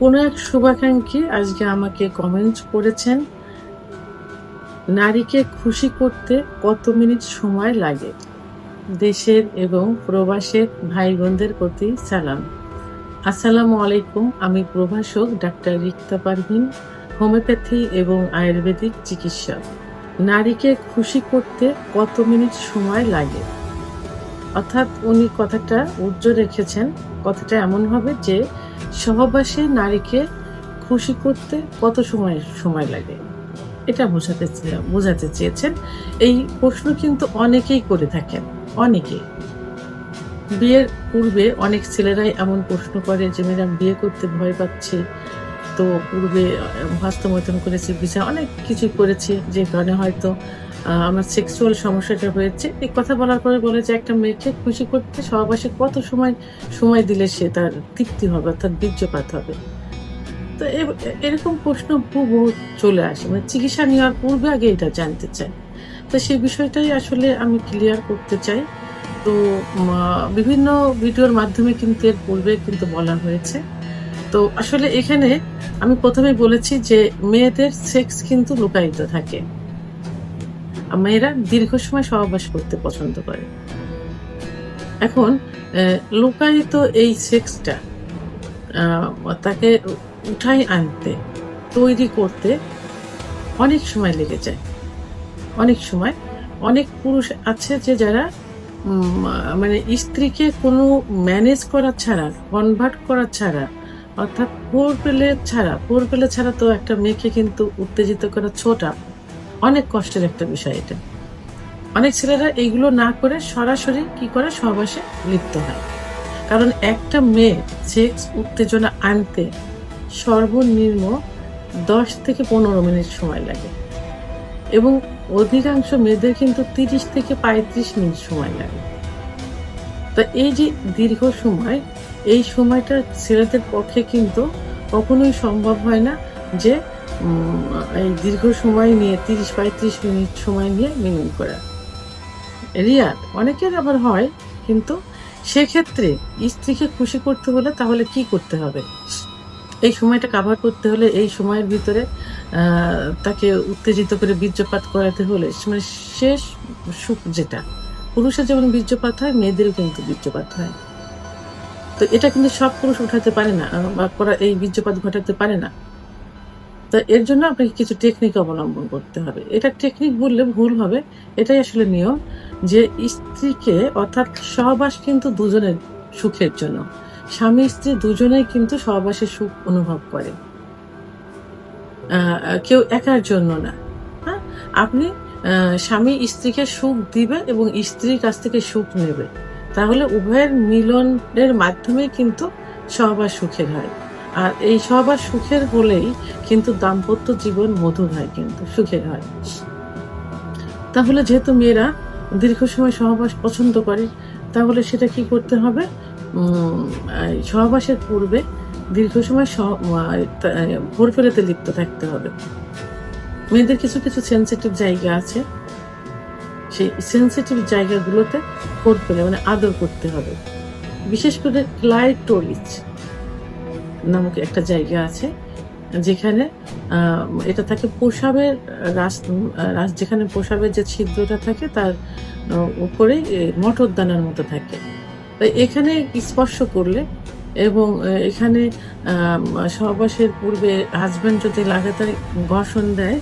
কোনো এক শুভাকাঙ্ক্ষী আজকে আমাকে কমেন্ট করেছেন, নারীকে খুশি করতে কত মিনিট সময় লাগে? দেশের এবং প্রবাসের ভাই বোনদের প্রতি সালাম। আসসালামু আলাইকুম, আমি প্রভাষক ডাক্তার রিক্তা পারভিন, হোমিওপ্যাথি এবং আয়ুর্বেদিক চিকিৎসক। নারীকে খুশি করতে কত মিনিট সময় লাগে? অর্থাৎ উনি কথাটা উজ্জ্ব রেখেছেন, কথাটা এমন হবে যে সহবাসে নারীকে খুশি করতে কত সময় সময় লাগে? এটা বোঝাতে বোঝাতে চেয়েছেন। এই প্রশ্ন কিন্তু অনেকেই করে থাকেন অনেকে বিয়ের পূর্বে অনেক ছেলেরাই এমন প্রশ্ন করে যে, ম্যাডাম, বিয়ে করতে ভয় পাচ্ছি। তো পূর্বে হস্তমৈথুন করেছি বিচার অনেক কিছু করেছি যে কারণে হয়তো আমার সেক্সুয়াল সমস্যাটা হয়েছে। এই কথা বলার পরে বলে যে একটা মেয়েকে খুশি করতে সহবাসে কত সময় সময় দিলে সে তার তৃপ্তি হবে অর্থাৎ বীর্যপাত হবে। তো এরকম প্রশ্ন বহু চলে আসে। মানে চিকিৎসা নেওয়ার পূর্বে আগে এটা জানতে চাই। তো সেই বিষয়টাই আসলে আমি ক্লিয়ার করতে চাই। তো বিভিন্ন ভিডিওর মাধ্যমে কিন্তু এর পূর্বে কিন্তু বলা হয়েছে। তো আসলে এখানে আমি প্রথমে বলেছি যে মেয়েদের সেক্স কিন্তু লুকায়িত থাকে। মেয়েরা দীর্ঘ সময় সহবাস করতে পছন্দ করে। এখন লুকায়িত এই সেক্সটা তাকে উঠাই আনতে, তৈরি করতে অনেক সময় লেগে যায়। অনেক সময় অনেক পুরুষ আছে যে যারা মানে স্ত্রীকে কোনো ম্যানেজ করা ছাড়া, কনভার্ট করা ছাড়া অর্থাৎ পোর পেলে ছাড়া, পোর পেলে ছাড়া তো একটা মেয়েকে কিন্তু উত্তেজিত করা ছোটা অনেক কষ্টের একটা বিষয় এটা। অনেক ছেলেরা এইগুলো না করে সরাসরি কি করে? সহবাসে লিপ্ত হয়। কারণ একটা মেয়ে সেক্স উত্তেজনা আনতে সর্বনিম্ন দশ থেকে পনেরো মিনিট সময় লাগে এবং অধিকাংশ মেয়েদের কিন্তু তিরিশ থেকে পঁয়ত্রিশ মিনিট সময় লাগে। তো এই যে দীর্ঘ সময় এই সময়টা ছেলেদের পক্ষে কিন্তু কখনোই সম্ভব হয় না যে এই দীর্ঘ সময় নিয়ে, তিরিশ, পঁয়ত্রিশ মিনিট সময় নিয়ে মিনিং করা। রিয়া, অনেকের আবার হয়, কিন্তু সেক্ষেত্রে স্ত্রীকে খুশি করতে হলে তাহলে কি করতে হবে? এই সময়টা কাভার করতে হলে, এই সময়ের ভিতরে তাকে উত্তেজিত করে বীর্যপাত করাতে হলে মানে শেষ সুখ যেটা, পুরুষের যেমন বীর্যপাত হয়, মেয়েদেরও কিন্তু বীর্যপাত হয়। তো এটা কিন্তু সব পুরুষ উঠাতে পারে না বা করা এই বীর্যপাত ঘটাতে পারে না। তো এর জন্য আপনাকে কিছু টেকনিক অবলম্বন করতে হবে। এটা টেকনিক বললে ভুল হবে। এটাই আসলে নিয়ম যে স্ত্রীকে, অর্থাৎ সহবাস কিন্তু দুজনের সুখের জন্য। স্বামী স্ত্রী দুজনেই কিন্তু সহবাসে সুখ অনুভব করে। কেউ একার জন্য না। হ্যাঁ? আপনি স্বামী স্ত্রীকে সুখ দিবে এবং স্ত্রীর কাছ থেকে সুখ নেবে। তাহলে উভয়ের মিলনের মাধ্যমে কিন্তু সহবাস সুখের হয়। আর এই সহবাস সুখের হলেই কিন্তু দাম্পত্য জীবন মধুর হয় কিন্তু, সুখের হয়। তাহলে যেহেতু মেয়েরা দীর্ঘ সময় সহবাস পছন্দ করে, তাহলে সেটা কি করতে হবে? সহবাসের পূর্বে দীর্ঘ সময় সহ- ভোর ফেলেতে লিপ্ত থাকতে হবে। মেয়েদের কিছু কিছু সেন্সিটিভ জায়গা আছে। সেই সেন্সিটিভ জায়গাগুলোতে ভোর ফেলে মানে আদর করতে হবে। বিশেষ করে ক্লাইটোরিস নামক একটা জায়গা আছে, যেখানে এটা থাকে প্রসাবের রাস যেখানে প্রসাবের যে ছিদ্রটা থাকে তার উপরে মটর দানার মতো থাকে। তাই এখানে স্পর্শ করলে এবং এখানে সহবাসের পূর্বে হাজব্যান্ড যদি লাগাতার ঘর্ষণ দেয়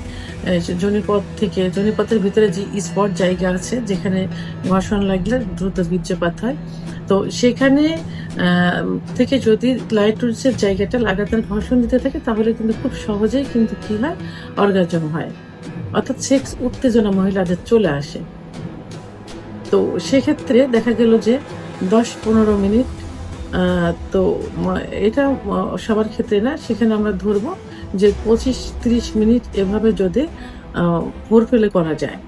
জনিপথ থেকে, জনিপথের ভিতরে যে স্পট জায়গা আছে, যেখানে ঘর্ষণ লাগলে দ্রুত বীর্যপাত হয়। তো সেখানে থেকে যদি ক্লাইটোরিসের জায়গাটা লাগাতার ঘর্ষণ দিতে থাকে, তাহলে কিন্তু খুব সহজেই কিন্তু কি হয়? অর্গাজম হয়। অর্থাৎ সেক্স উত্তেজনা মহিলাদের চলে আসে। তো সেক্ষেত্রে দেখা গেল যে দশ পনেরো মিনিট তো এটা সবার ক্ষেত্রে না, সেখানে আমরা ধরবো যে পঁচিশ তিরিশ মিনিট এভাবে যদি ভোর ফেলে করা যায়,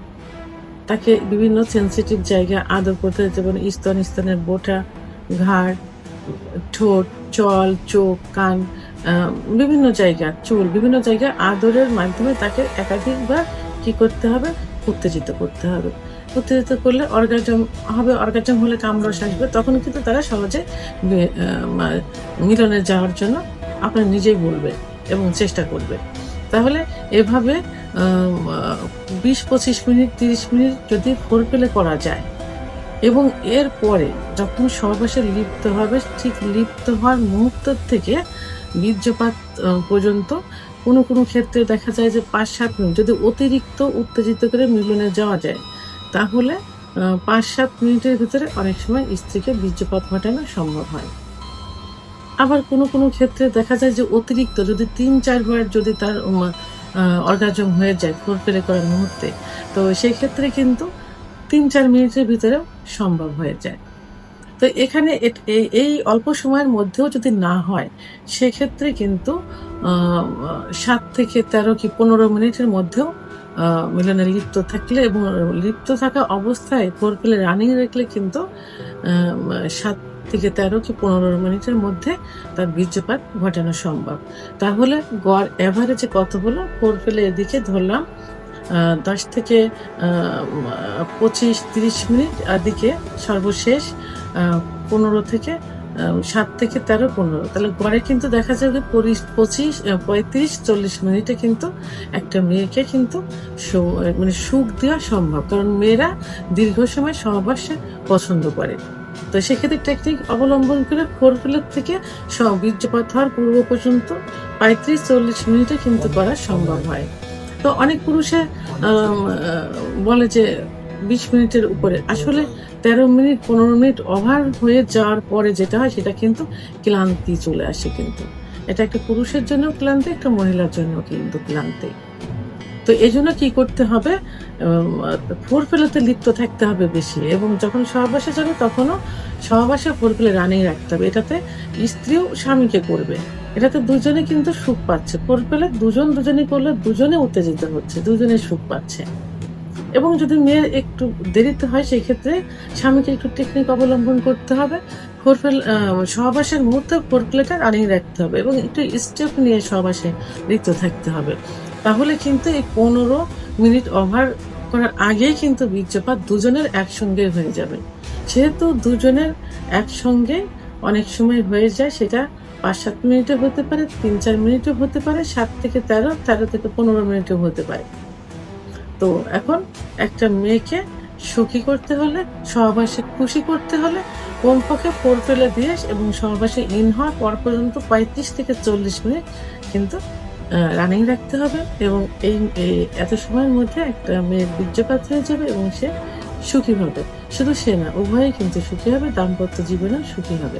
তাকে বিভিন্ন সেন্সিটিভ জায়গা আদর করতে যেমন স্তন, স্তনের বোটা, ঘাড়, ঠোঁট, চল, চোখ, কান বিভিন্ন জায়গা, চুল, বিভিন্ন জায়গায় আদরের মাধ্যমে তাকে একাধিকবার কি করতে হবে? উত্তেজিত করতে হবে। উত্তেজিত করলে অর্গাজম হবে, অর্গাজম হলে কামরস আসবে। তখন কিন্তু তারা সহজে মিলনে যাওয়ার জন্য আপনার নিজেই বলবে এবং চেষ্টা করবে। তাহলে এভাবে বিশ, পঁচিশ মিনিট, তিরিশ মিনিট যদি ফোর পেলে করা যায় এবং এর পরে যখন সহবাসে লিপ্ত হবে, ঠিক লিপ্ত হওয়ার মুহূর্ত থেকে বীর্যপাত পর্যন্ত কোনো কোনো ক্ষেত্রে দেখা যায় যে পাঁচ, সাত মিনিট যদি অতিরিক্ত উত্তেজিত করে মিলনে যাওয়া যায় তাহলে পাঁচ সাত মিনিটের ভিতরে অনেক সময় স্ত্রীকে বীর্যপাত ঘটানো সম্ভব হয়। আবার কোনো কোনো ক্ষেত্রে দেখা যায় যে অতিরিক্ত যদি তিন চারবার যদি তার অর্গাজম হয়ে যায় ফোর ফেলে করার মুহূর্তে, তো সেই ক্ষেত্রে কিন্তু তিন চার মিনিটের ভিতরেও সম্ভব হয়ে যায়। তো এখানে এই- অল্প সময়ের মধ্যেও যদি না হয়, সেক্ষেত্রে কিন্তু সাত থেকে তেরো কি পনেরো মিনিটের মধ্যেও মিলনে লিপ্ত থাকলে এবং লিপ্ত থাকা অবস্থায় ফোর পেলে রানিং রাখলে কিন্তু সাত থেকে তেরো কি পনেরো মিনিটের মধ্যে তার বীর্যপাত ঘটানো সম্ভব। তাহলে গড় অ্যাভারেজে কত হলো? ফোর পেলে এদিকে ধরলাম দশ থেকে পঁচিশ, তিরিশ মিনিট এদিকে সর্বশেষ পনেরো থেকে সাত থেকে তেরো, পনেরো। তাহলে গড়ে কিন্তু দেখা যাবে পঁচিশ পঁয়ত্রিশ, চল্লিশ মিনিটে কিন্তু একটা মেয়েকে কিন্তু মানে সুখ দেওয়া সম্ভব। কারণ মেয়েরা দীর্ঘ সময় সহবাসে পছন্দ করে। তো সেক্ষেত্রে টেকনিক অবলম্বন করে ফোর ফিলের থেকে বীর্যপাত হওয়ার পূর্ব পর্যন্ত পঁয়ত্রিশ, চল্লিশ মিনিটে কিন্তু করা সম্ভব হয়। তো অনেক পুরুষে বলে যে বিশ মিনিটের উপরে। আসলে তেরো মিনিট, পনেরো মিনিট ওভার হয়ে যাওয়ার পরে যেটা হয়, সেটা কিন্তু ক্লান্তি চলে আসে কিন্তু। এটা একটা পুরুষের জন্য ক্লান্তি, একটা মহিলার জন্য কিন্তু ক্লান্তি। তো এই জন্য কি করতে হবে? ফোর ফেলাতে লিপ্ত থাকতে হবে বেশি এবং যখন সহবাসে যাবে, তখনও সহবাসে ফোর ফেলে রানিং রাখতে হবে। এটাতে স্ত্রীও স্বামীকে করবে। এটাতে দুজনে কিন্তু সুখ পাচ্ছে। ফোর ফেলে দুজন দুজনে করলে দুজনে উত্তেজিত হচ্ছে, দুজনে সুখ পাচ্ছে। এবং যদি মেয়ের একটু দেরিতে হয় সেই ক্ষেত্রে স্বামীকে একটু টেকনিক অবলম্বন করতে হবে। ফোরফেল সহবাসের মুহূর্তে ফোরফেলেটা রানিং রাখতে হবে এবং একটু স্টেপ নিয়ে সহবাসে লিপ্ত থাকতে হবে। তাহলে কিন্তু এই পনেরো মিনিট ওভার করার আগেই কিন্তু বীর্যপাত দুজনের একসঙ্গে হয়ে যাবে। যেহেতু দুজনের একসঙ্গে অনেক সময় হয়ে যায়, সেটা পাঁচ সাত মিনিটে হতে পারে, তিন চার মিনিটও হতে পারে, সাত থেকে তেরো তেরো থেকে পনেরো মিনিটও হতে পারে। তো এখন একটা মেয়েকে সুখী করতে হলে, সহবাসে খুশি করতে হলে কমপক্ষে ফোর ফেলে দিয়ে এবং সহবাসে ইন হওয়ার পর পর্যন্ত পঁয়ত্রিশ থেকে চল্লিশ মিনিট কিন্তু রানিং রাখতে হবে এবং এই এই এত সময়ের মধ্যে একটা মেয়ের বীর্যপাত হয়ে যাবে এবং সে সুখী হবে। শুধু সে না, উভয়ই কিন্তু সুখী হবে, দাম্পত্য জীবনেও সুখী হবে।